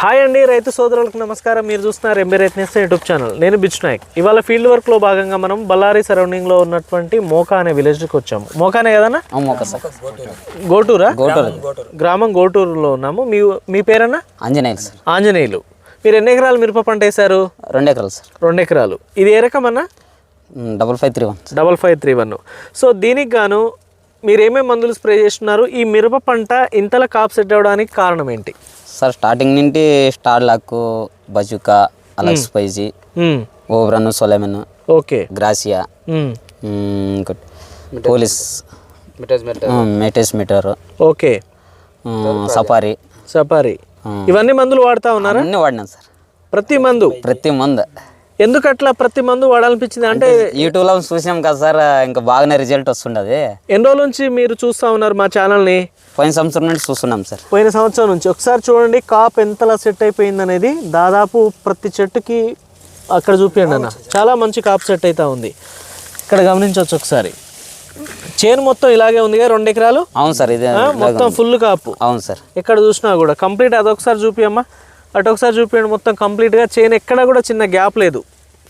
Hi అండి రైతు సోదరులకు నమస్కారం. మీరు చూస్తున్నారు ఎంబీ రైతు యూట్యూబ్ ఛానల్. నేను బిచ్ నాయక్. ఇవాళ ఫీల్డ్ వర్క్లో భాగంగా మనం బళ్ళారి సరౌండింగ్లో ఉన్నటువంటి మోకా అనే విలేజ్కి వచ్చాము. మోకానే కదన్నా? గోటూరా? గ్రామం గోటూరులో ఉన్నాము. మీ మీ పేరన్నా? ఆంజనేయులు సార్. ఆంజనేయులు. మీరు ఎన్ని ఎకరాలు మిరప పంట వేశారు? రెండు ఎకరాలు సార్. రెండు ఎకరాలు. ఇది ఏ రకం అన్నా double five three one double five three one. So దీనికి గాను మీరు ఏమేమి మందులు స్ప్రే చేస్తున్నారు? ఈ మిరప పంట ఇంతలా కాప్ సెట్ అవ్వడానికి కారణం ఏంటి? సార్ స్టార్టింగ్ నుండి star lock Bazooka Alex spicy. Oberon Solomon okay Gracia ఇంకోటి పోలీస్ మెటేస్ మీటర్ ఓకే సఫారీ సపారి ఇవన్నీ మందులు వాడుతా ఉన్నారా? అన్నీ వాడినాం సార్. ప్రతి మందు? ప్రతి మందు. ఎందుకు అట్లా ప్రతి మందు వాడాలనిపించింది? అంటే యూట్యూబ్లో చూసాం కదా సార్ ఇంకా బాగానే రిజల్ట్ వస్తుండదు. ఎన్ని రోజుల నుంచి మీరు చూస్తా ఉన్నారు మా ఛానల్ని? పోయిన సంవత్సరం నుండి చూస్తున్నాం సార్. పోయిన సంవత్సరం నుంచి. ఒకసారి చూడండి కాప్ ఎంతలా సెట్ అయిపోయింది అనేది. దాదాపు ప్రతి చెట్టుకి అక్కడ చూపించండి అన్న. చాలా మంచి కాప్ సెట్ అవుతా ఉంది. ఇక్కడ గమనించవచ్చు ఒకసారి. చేను మొత్తం ఇలాగే ఉంది కదా రెండు ఎకరాలు? అవును సార్ ఇదే మొత్తం ఫుల్ కాపు. అవును సార్. ఎక్కడ చూసినా కూడా. కంప్లీట్ అదొకసారి చూపియమ్మా. అటు ఒకసారి చూపించండి మొత్తం కంప్లీట్గా చైన్ ఎక్కడ కూడా చిన్న గ్యాప్ లేదు.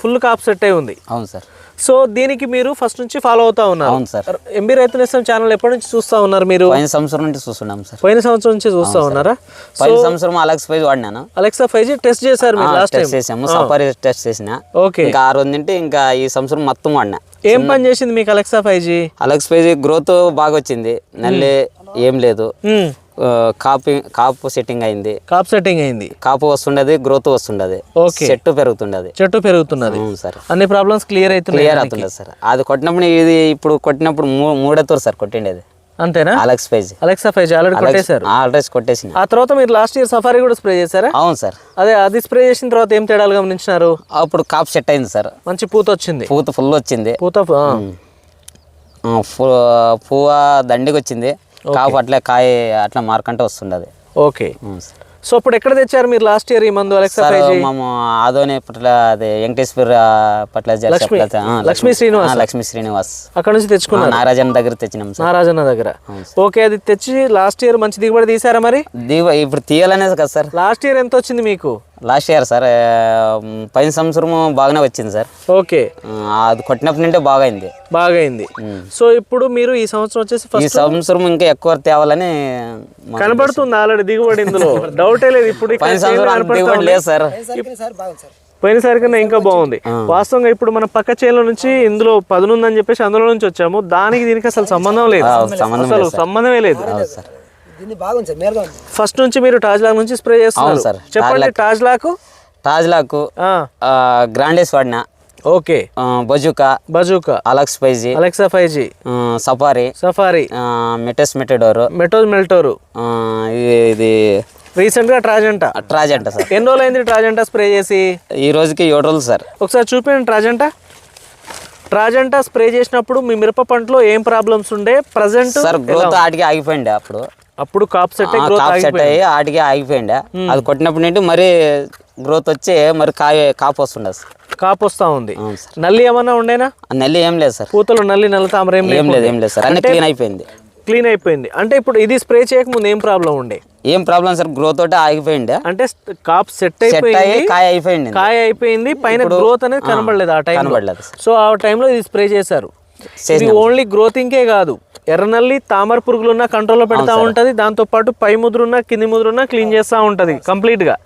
ఫుల్ కాప్ సెట్ అయి ఉంది. అవును సార్. సో దీనికి మీరు ఫస్ట్ నుంచి ఫాలో అవుతా ఉన్నారు. అవును సార్. ఎంబీ రైతు నేస్తం ఛానల్ ఎప్పటి నుంచి చూస్తా ఉన్నారు మీరు? పోయిన సంవత్సరం నుండి చూస్తున్నాం సార్. పోయిన సంవత్సరం నుంచి చూస్తా ఉన్నారా? పోయిన సంవత్సరం అలెక్స్ స్పైజ్ వాడినాను. అలెక్సా ఫైవ్ జీ టెస్ట్ చేశారు మీరు లాస్ట్ టైం టెస్ట్ చేసాము సఫారీ టెస్ట్ చేసిన. ఓకే. ఇంకా ఆ రోజు నుండి ఇంకా ఈ సంవత్సరం మొత్తం వాడినా. ఏం పని చేసింది మీకు Alexa five G Alex spice growth బాగా వచ్చింది. నల్లి ఏం లేదు. కాపు కాపు సెట్టింగ్ అయింది. కాప్ సెట్టింగ్ అయింది. కాపు వస్తుండదు గ్రోత్ వస్తుండదు. ఓకే చెట్టు పెరుగుతుండదు. చెట్టు పెరుగుతున్నది. సార్. అన్ని ప్రాబ్లమ్స్ క్లియర్ అవుతున్నాయి క్లియర్ అవుతుండదు సార్. అది కొట్టినప్పుడు ఇది ఇప్పుడు కొట్టినప్పుడు మూ- మూడెత్తురు సార్ కొట్టిండేది. అంతేనా? Alex spice Alexa five G already కొట్టేశారు. ఆల్రెడీ కొట్టేసిన ఆ తర్వాత మీరు లాస్ట్ ఇయర్ సఫారీ కూడా స్ప్రే చేశారా? అవును సార్. అదే అది స్ప్రే చేసిన తర్వాత ఏం తేడాలు గమనించినారు? అప్పుడు కాపు సెట్ అయింది సార్. మంచి పూత వచ్చింది. పూత ఫుల్ వచ్చింది. పూత ఆ, ఆ, పు- పువ్వ దండికి వచ్చింది. కాపు అట్లా కాయ అట్లా మార్కంటే వస్తుండదు. ఓకే. సో ఇప్పుడు ఎక్కడ తెచ్చారు మీరు లాస్ట్ ఇయర్ ఈ మందు మేము ఆదోని పట్ల అదే వెంకటేశ్వర పట్ల లక్ష్మి- లక్ష్మీ. శ్రీనివాస్. లక్ష్మీ శ్రీనివాస్. అక్కడ నుంచి తెచ్చుకున్నారు? నారాజన్ దగ్గర తెచ్చినాం నారాజన్న దగ్గర. ఓకే అది తెచ్చి లాస్ట్ ఇయర్ మంచి దిగుబడి తీసారా మరి? ఇప్పుడు తీయాలనేది కదా సార్. లాస్ట్ ఇయర్ ఎంత వచ్చింది మీకు? లాస్ట్ ఇయర్ సార్ పైన సంవత్సరం బాగానే వచ్చింది సార్. ఓకే. అది కొట్టినప్పటి నుండే బాగా అయింది బాగా అయింది సో ఇప్పుడు మీరు ఈ సంవత్సరం వచ్చేసి ఈ సంవత్సరం ఇంకా ఎక్కువ తేవాలని కనబడుతుంది ఆల్రెడీ దిగుబడి ఇందులో. డౌటే లేదు ఇప్పుడు పైన సంవత్సరం దిగుబడి. లేదు సార్. పోయినసారి కన్నా ఇంకా బాగుంది. వాస్తవంగా ఇప్పుడు మన పక్క చేనుల నుంచి ఇందులో పదునుందని చెప్పేసి అందులో నుంచి వచ్చాము. దానికి దీనికి అసలు సంబంధం లేదు. అసలు సంబంధమే లేదు. సార్. దీన్ని బాగుంది సార్ మేలుగా ఉంది. ఫస్ట్ నుంచి మీరు టాజ్లాక్ నుంచి స్ప్రే చేస్తున్నారు. సార్. చెప్పండి టాజ్లాక్ తాజ్లాకు ఆ, గ్రాండేస్ వాడినా. Okay. Bazooka Bazooka Alex spicy Alexa five G Safari Safari మెటస్ మెటడోర్ మెటోజ్ మెల్టోరు ఆ, ఇది ఇది రీసెంట్గా ట్రాజెంటా ట్రాజెంట సార్. ఎన్ని రోజులు అయింది ట్రాజెంటా స్ప్రే చేసి? ఈ రోజుకి ఏడు రోజులు సార్. ఒకసారి చూపించండి ట్రాజెంటా ట్రాజెంటా స్ప్రే చేసినప్పుడు మీ మిరప పంటలో ఏం ప్రాబ్లమ్స్ ఉండే? ప్రజెంట్ సార్ గ్రోత్ ఆటికి ఆగిపోయింది అప్పుడు. అప్పుడు కాప్ సెట్ కాపు సెట్ అయ్యి ఆటికి ఆగిపోయింది అది కొట్టినప్పటి నుండి మరి గ్రోత్ వచ్చి మరి కాయ కాపు వస్తుండదు సార్. కాప్ వస్తా ఉంది. నల్లి ఏమన్నా ఉండేనా? నెల్లి ఏం లేదు సార్. పూతలు నల్లి నల్ల తామర ఏం ఏం లేదు ఏం లేదు సార్. అన్ని క్లీన్ అయిపోయింది. క్లీన్ అయిపోయింది. అంటే ఇప్పుడు ఇది స్ప్రే చేయకముందు ఏం ప్రాబ్లం ఉండే? ఏం ప్రాబ్లం సార్? గ్రోత్ తోటి ఆగిపోయింది అంటే కాప్ సెట్ అయిపోయింది. కాయ అయిపోయింది. కాయ అయిపోయింది. పైన గ్రోత్ అనేది కనబడలేదు ఆ టైంలో కనబడలేదు సో ఆ టైంలో ఇది స్ప్రే చేశారు. ఇది ఓన్లీ గ్రోతింగ్కే కాదు. ఎర్రనల్లి తామర పురుగులున్న కంట్రోల్లో పెడతా ఉంటది. దాంతో పాటు పై ముద్రున్న కింది ముద్రున్న క్లీన్ చేస్తూ ఉంటది కంప్లీట్గా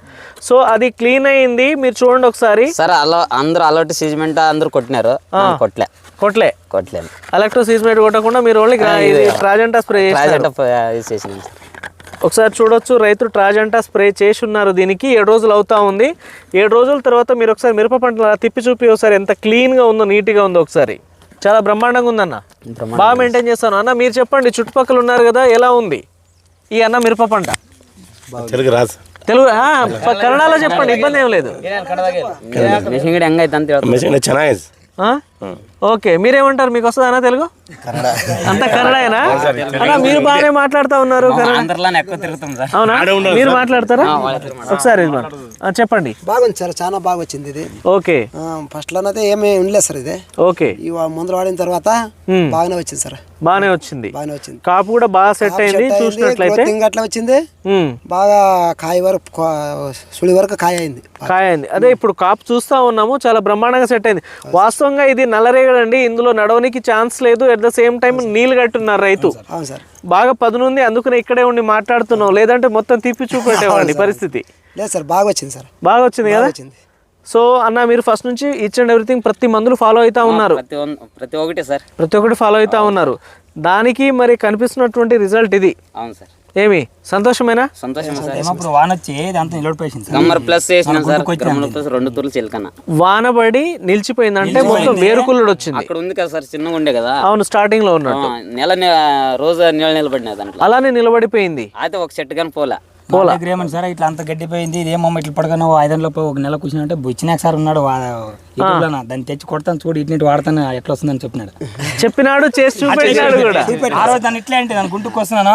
సో అది క్లీన్ అయింది. మీరు చూడండి ఒకసారి. సార్ అలా అందరూ అలర్ట్ సీజ్మెంట్ అందరూ కొట్టినారు. నేను కొట్టలే కొట్లే. కొట్టలేను ఎలక్ట్రో సీజ్మేట్ కొట్టకుండా మీరు ఓన్లీ ట్రాజెంటా స్ప్రే సార్. ఒకసారి చూడొచ్చు. రైతులు ట్రాజెంటా స్ప్రే చేసి ఉన్నారు దీనికి. ఏడు రోజులు అవుతా ఉంది. ఏడు రోజుల తర్వాత మీరు ఒకసారి మిరప పంటలు తిప్పి చూపి ఒకసారి ఎంత క్లీన్గా ఉందో నీట్గా ఉందో ఒకసారి. చాలా బ్రహ్మాండంగా ఉందన్న. బాగా మెయింటైన్ చేస్తాను. అన్న మీరు చెప్పండి చుట్టుపక్కల ఉన్నారు కదా ఎలా ఉంది? ఈ అన్న మిరప పంట. తెలుగు రాదు తెలుగు కన్నడలో చెప్పండి ఇబ్బంది ఏం లేదు. ఓకే మీరేమంటారు? మీకు వస్తుందా తెలుగు? అంత కన్నడనా మీరు బాగానే మాట్లాడుతా ఉన్నారు అవునా? మీరు మాట్లాడతారా? ఒకసారి చెప్పండి. బాగుంది సార్ చాలా బాగా వచ్చింది ఇది. ఓకే. ఫస్ట్లో ఏమి ఉండలేదు సార్ ఇది. ఓకే. ముందు వాడిన తర్వాత బాగానే వచ్చింది సార్. బాగానే వచ్చింది. బాగానే వచ్చింది. కాపు కూడా బాగా సెట్ అయింది చూసినట్లయితే. అట్లా వచ్చింది. బాగా కాయ వరకు సుడి వరకు కాయ అయింది. కాయ అయింది. అదే ఇప్పుడు కాపు చూస్తా ఉన్నాము చాలా బ్రహ్మాండంగా సెట్ అయింది. వాస్తవంగా ఇది నల్లరేగడండి. ఇందులో నడవనికి ఛాన్స్ లేదు. అట్ ద సేమ్ టైం నీళ్ళు కట్టున్నారు రైతు. అవును సార్. బాగా పదునుంది. అందుకనే ఇక్కడే ఉండి మాట్లాడుతున్నాం లేదంటే మొత్తం తిప్పి చూపెట్టేవాడిని పరిస్థితి. లేదు సార్ బాగా వచ్చింది సార్. బాగా వచ్చింది కదా? సో అన్న మీరు ఫస్ట్ నుంచి ఈచ్ అండ్ ఎవ్రీథింగ్ ప్రతి మందులు ఫాలో అవుతా ఉన్నారు. ప్రతి ఒక్కటి సార్. ప్రతి ఒక్కటి ఫాలో అవుతా ఉన్నారు. దానికి మరి కనిపిస్తున్నటువంటి రిజల్ట్ ఇది. అవును సార్. ఏమి? సంతోషమేనా? సంతోషం వాన వచ్చి నిలబడిపోయింది ప్లస్ సార్. ప్లస్ రెండు తూర్లు వానబడి నిలిచిపోయిందంటే మొత్తం వేరుకుళ్ళుడు వచ్చింది. అక్కడ ఉంది కదా సార్ చిన్నగా ఉండే కదా. అవును స్టార్టింగ్లో ఉన్నట్టు. ఆ, నెల నె- రోజు నెల నిలబడినా దాంట్లో. అలానే నిలబడిపోయింది. అయితే ఒక చెట్టు కానీ పోలే. దగ్గర ఏమని సార్ ఇట్లా అంత గడ్డిపోయింది ఇదేమో ఇట్లా పడగానే ఐదంలో ఒక నెల కూర్చుంటే బుచ్చినాక సార్ ఉన్నాడు. దాన్ని తెచ్చి కొడతాను చూడు ఇటు వాడతాను ఎట్లా వస్తుందని చెప్పినాడు. చెప్పినాడు చేసి చూపెట్టాడు కూడా. ఆ రోజు దాన్ని ఇట్లా అంటే దాని గుంటుకు వస్తున్నాను.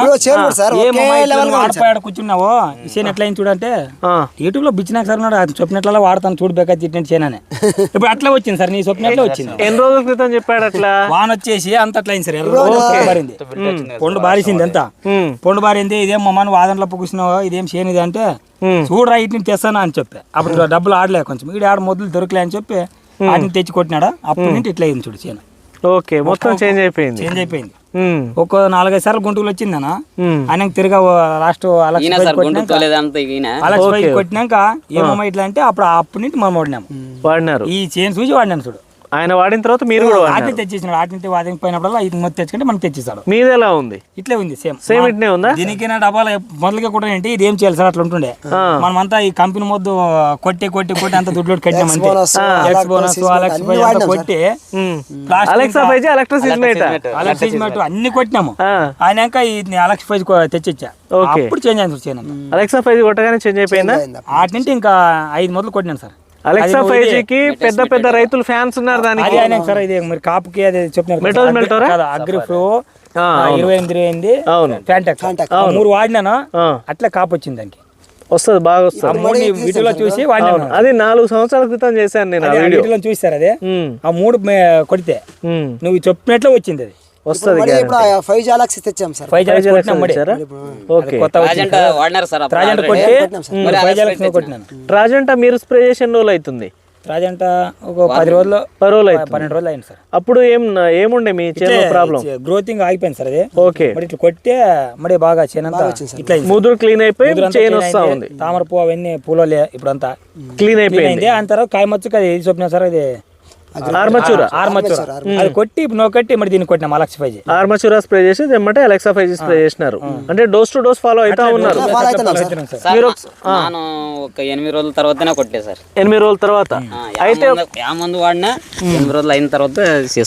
ఆడపోయాడు కూర్చున్నావు? చేను ఎట్లా అయింది చూడంటే ఆ, యూట్యూబ్లో బిచ్చినాక సార్ ఉన్నాడు అది చెప్పినట్లా వాడతాను చూడు బెక్క తిట్టినట్టు చేనని. ఇప్పుడు అట్లా వచ్చింది సార్ నీ చెప్పినట్లే వచ్చింది? ఎన్ని రోజుల క్రితం చెప్పాడు అట్లా? వాన వచ్చేసి అంత అట్లా అయింది సార్ ఎర్ర బారింది పొండు బారేసింది ఎంత పొండు బారింది ఇదేం మమ్మల్ని వాదనలో కూర్చున్నావు? ఇదేం చేయనిది అంటే. చూడరా ఇటుని తెస్తానా అని చెప్పి. అప్పుడు డబ్బులు ఆడలే కొంచెం. ఈడ ఆడ మొదలు దొరకలే అని చెప్పి వాటిని తెచ్చి కొట్టినాడా? అప్పటి నుంచి ఇట్లా అయింది చూడు చేను ఓకే మొత్తం చేంజ్ అయిపోయింది. చేంజ్ అయిపోయింది. ఉమ్, ఒక నాలుగైదు సార్లు గుంటూరు వచ్చిందనా. ఆయన తిరిగా లాస్ట్ అలక్స్ కొట్టినాక ఏమమ్మా ఇట్లా అంటే అప్పుడు అప్పటి నుంచి మనం వాడినాము. వాడినారు. ఈ చేను చూసి వాడినాను చూడు. ఆయన వాడిన తర్వాత మీరు కూడా వాటిని తెచ్చేసినాడు. వాటిని వాదికి పోయినప్పుడల్లా ఇది మొత్తం తెచ్చుకుంటే మనకి తెచ్చిస్తాడు. మీది ఎలా ఉంది? ఇట్లే ఉంది సేమ్. సేమ్ ఇట్నే ఉందా? దీనికి నా డబ్బాలు మొదలుగా కూడా ఏంటి ఇది ఏం చేయాలి సార్? అట్లా ఉంటుండే. మనమంతా ఈ కంపెనీ మొద్దు కొట్టి కొట్టి కొట్టి అంత దుడ్లు కట్టినాం అంతే. బోనస్, ఎక్స్ బోనస్ అలెక్స్ అన్ని పై అంతా వాడినాం సార్. కొట్టి. ఎలక్ట్రిసిటీ అన్ని కొట్టినాము ఆయనాక ఈ అలెక్స్ పై తెచ్చిచ్చా. ఓకే. అప్పుడు చేంజ్ అయింది చేయను అలెక్సా ఫైవ్ కొట్టగానే చేంజ్ అయిపోయిందా? వాటి నుంచి ఇంకా ఐదు మొదలు కొట్టినాను సార్. అలెక్సా ఫైవ్ జీకి పెద్ద పెద్ద రైతులు ఫ్యాన్స్ ఉన్నారు దానికి. అది సార్ ఇది మరి కాపుకి అది చెప్పినారు మెటల్ మెల్టోరా? అగ్రి ఆ, ఇరవై ఎనిమిది ఇరవై ఎనిమిది అవును. ఫ్యాంటాక్స్ మూడు వాడినాను? అట్లా కాపు వచ్చింది దానికి. వస్తుంది బాగా వస్తుంది. వీడియోలో చూసి వాడినాను. అది నాలుగు సంవత్సరాల క్రితం చేశాను నేను వీడియోలో చూస్తారు అదే? ఆ మూడు కొడితే నువ్వు చెప్పినట్లే వచ్చింది అది. వస్తుంది ఇప్పుడు ఫైవ్ జాలాక్స్ తెచ్చాం సార్. Five జాలక్స్ okay. కొత్త వాడినారు సార్. కొట్టి మరి ఫైవ్ అలెక్స్ జాలక్స్ పై కొట్టినాను. రాజంట మీరు స్ప్రే చేసి ఎన్ని రోజులు అవుతుంది. రాజంట ఒక పది రోజులు పది రోజులు అవుతుంది. పన్నెండు రోజులు అయింది సార్. అప్పుడు ఏం ఏముండే మీ చేతిలో ప్రాబ్లం గ్రోతింగ్ ఆగిపోయింది సార్ అది. ఓకే. మరి ఇట్లా కొట్టే మరి బాగా చేనంతా ఇట్లా అయింది. ముదురు క్లీన్ అయిపోయి చైన్ clean వస్తా అయింది. ఉంది. తామర పువ్వు అవన్నీ పూలలే ఇప్పుడంతా. క్లీన్ క్లీన్ అయిపోయింది అయింది. ఆయన తర్వాత కాయ మచ్చుకు అది ఏది చెప్పినా సార్ అది ఆర్మచూరా ఆర్మచూర అది కొట్టి నువ్వు కట్టి మరి దీన్ని కొట్టినా అలక్ష పైజీ ఆర్మచూరా స్ప్రే చేసి తెమ్మంటే అలెక్సా ఫైవ్ స్ప్రే చేసినారు. అంటే డోస్ టు డోస్ ఫాలో అవుతా ఉన్నారు. నా- ఒక ఎనిమిది రోజుల తర్వాతనే కొట్టే సార్. ఎనిమిది రోజుల తర్వాత? ఆ, యా మందు- వాడినా ఎనిమిది రోజులు అయిన తర్వాత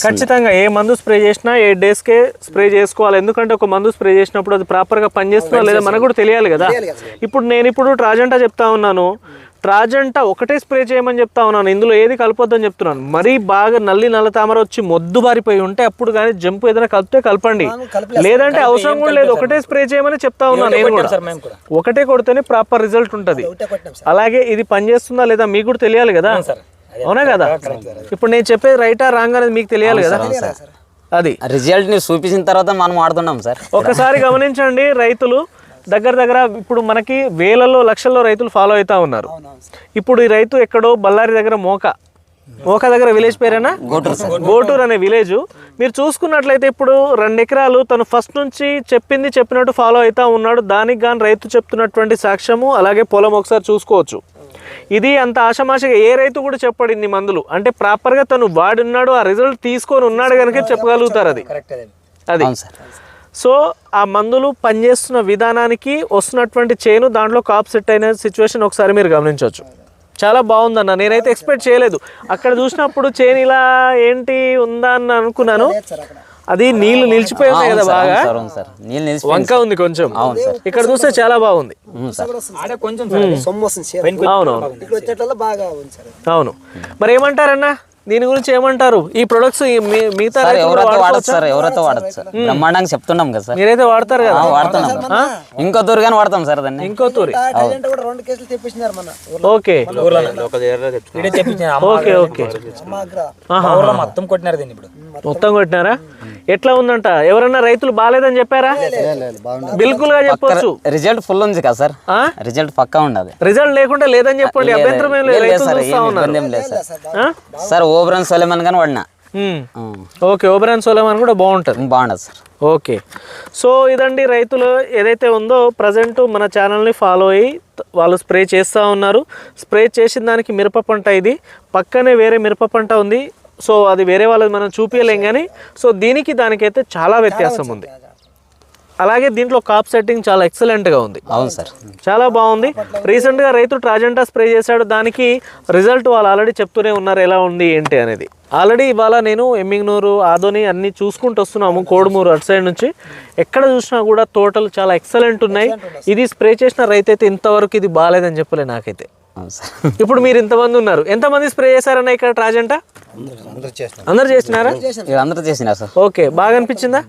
ఖచ్చితంగా ఏ మందు స్ప్రే చేసినా ఏ డేస్ కే స్ప్రే చేసుకోవాలి. ఎందుకంటే ఒక మందు స్ప్రే చేసినప్పుడు అది ప్రాపర్గా పనిచేస్తుందా లేదా మనకు కూడా తెలియాలి కదా. ఇప్పుడు నేను ఇప్పుడు ట్రాజెంటా చెప్తా ఉన్నాను. ట్రాజెంటా ఒకటే స్ప్రే చేయమని చెప్తా ఉన్నాను. ఇందులో ఏది కలపొద్దని చెప్తున్నాను. మరీ బాగా నల్లి నల్ల తామర వచ్చి మొద్దు బారిపోయి ఉంటే అప్పుడు కానీ జంపు ఏదైనా కలిపితే కలపండి. లేదంటే అవసరం కూడా లేదు. ఒకటే స్ప్రే చేయమని చెప్తా ఉన్నాను నేను కూడా. ఒకటే కొడితేనే ప్రాపర్ రిజల్ట్ ఉంటుంది. అలాగే ఇది పనిచేస్తుందా లేదా మీకు కూడా తెలియాలి కదా. అవునా కదా? ఇప్పుడు నేను చెప్పేది రైటా రాంగ్ అనేది మీకు తెలియాలి కదా? అది. రిజల్ట్ని చూపించిన తర్వాత మనం వాడుతున్నాం సార్. ఒకసారి గమనించండి రైతులు. దగ్గర దగ్గర ఇప్పుడు మనకి వేలలో లక్షల్లో రైతులు ఫాలో అవుతా ఉన్నారు. ఇప్పుడు ఈ రైతు ఎక్కడో బళ్ళారి దగ్గర మోక. మోక దగ్గర విలేజ్ పేరేనా? గోటూర్ అనే విలేజ్. మీరు చూసుకున్నట్లయితే ఇప్పుడు రెండు ఎకరాలు తను ఫస్ట్ నుంచి చెప్పింది చెప్పినట్టు ఫాలో అవుతా ఉన్నాడు. దానికి గాని రైతు చెప్తున్నటువంటి సాక్ష్యము అలాగే పొలం ఒకసారి చూసుకోవచ్చు. ఇది అంత ఆషమాషగా ఏ రైతు కూడా చెప్పాడు ఇన్ని మందులు. అంటే ప్రాపర్గా తను వాడున్నాడు ఆ రిజల్ట్ తీసుకొని ఉన్నాడు కనుక చెప్పగలుగుతారు అది. కరెక్ట్ అదే. సో ఆ మందులు పనిచేస్తున్న విధానానికి వస్తున్నటువంటి చేను దాంట్లో కాప్ సెట్ అయిన సిచ్యువేషన్ ఒకసారి మీరు గమనించవచ్చు. చాలా బాగుందన్న నేనైతే ఎక్స్పెక్ట్ చేయలేదు. అక్కడ చూసినప్పుడు చేను ఇలా ఏంటి ఉందా అని అనుకున్నాను. అది నీళ్ళు నిలిచిపోయి ఉన్నాయి కదా బాగా. వంక ఉంది కొంచెం. అవును సార్. ఇక్కడ చూస్తే చాలా బాగుంది. అవును అవును మరి ఏమంటారన్నా దీని గురించి ఏమంటారు? ఈ ప్రొడక్ట్స్ మిగతా ఎవరైతే వాడచ్చు? సార్ ఎవరైతే వాడచ్చు. సార్ బ్రహ్మాండంగా చెప్తున్నాం కదా సార్. మీరైతే వాడతారు కదా? వాడుతున్నాం ఇంకో తూరుగానే వాడతాం సార్ దాన్ని. ఇంకో తూరి. టాలెంట్ కూడా రెండు కేసులు తెప్పించినారు మన ఓకే. Okay okay. మొత్తం కొట్టినారు దీన్ని ఇప్పుడు. మొత్తం. కొట్టినారా? ఎట్లా ఉందంట? ఎవరన్నా రైతులు బాగాలేదని చెప్పారా? బిల్కుల్గా చెప్పొచ్చు. రిజల్ట్ ఫుల్ ఉంది కదా సార్? రిజల్ట్ పక్కా ఉండదు రిజల్ట్ లేకుండా లేదని చెప్పండి. అభ్యంతరం ఏం లేదు సార్. ఓబ్రన్ సోలేమన్ కానీ వాడినా. ఓకే ఓబరాన్ సోలమాన్ కూడా బాగుంటుంది. బాగుండదు సార్. ఓకే. సో ఇదండి రైతులు ఏదైతే ఉందో ప్రజెంట్ మన ఛానల్ని ఫాలో అయ్యి వాళ్ళు స్ప్రే చేస్తూ ఉన్నారు. స్ప్రే చేసిన దానికి మిరప పంట ఇది. పక్కనే వేరే మిరప పంట ఉంది. సో అది వేరే వాళ్ళది మనం చూపించలేం కానీ సో దీనికి దానికైతే చాలా వ్యత్యాసం ఉంది. అలాగే దీంట్లో కాప్ సెట్టింగ్ చాలా ఎక్సలెంట్గా ఉంది. అవును సార్. చాలా బాగుంది. రీసెంట్గా రైతు ట్రాజెంటా స్ప్రే చేశాడు. దానికి రిజల్ట్ వాళ్ళు ఆల్రెడీ చెప్తూనే ఉన్నారు ఎలా ఉంది ఏంటి అనేది. ఆల్రెడీ ఇవాళ నేను ఎమ్మింగ్నూరు ఆదోని అన్ని చూసుకుంటూ వస్తున్నాము కోడుమూరు అటు సైడ్ నుంచి. ఎక్కడ చూసినా కూడా తోటలు చాలా ఎక్సలెంట్ ఉన్నాయి. ఇది స్ప్రే చేసిన రైతు అయితే ఇంతవరకు ఇది బాగాలేదని చెప్పలే నాకైతే. అవును సార్. ఇప్పుడు మీరు ఇంతమంది ఉన్నారు. ఎంతమంది స్ప్రే చేశారన్న ఇక్కడ ట్రాజెంటా అందరు చేసినారా? అందరూ చేసినారు సార్. ఓకే బాగా అనిపించిందా?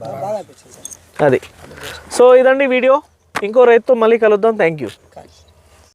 అది. సో ఇదండి వీడియో. ఇంకో రైతుతో మళ్ళీ కలుద్దాం. Thank you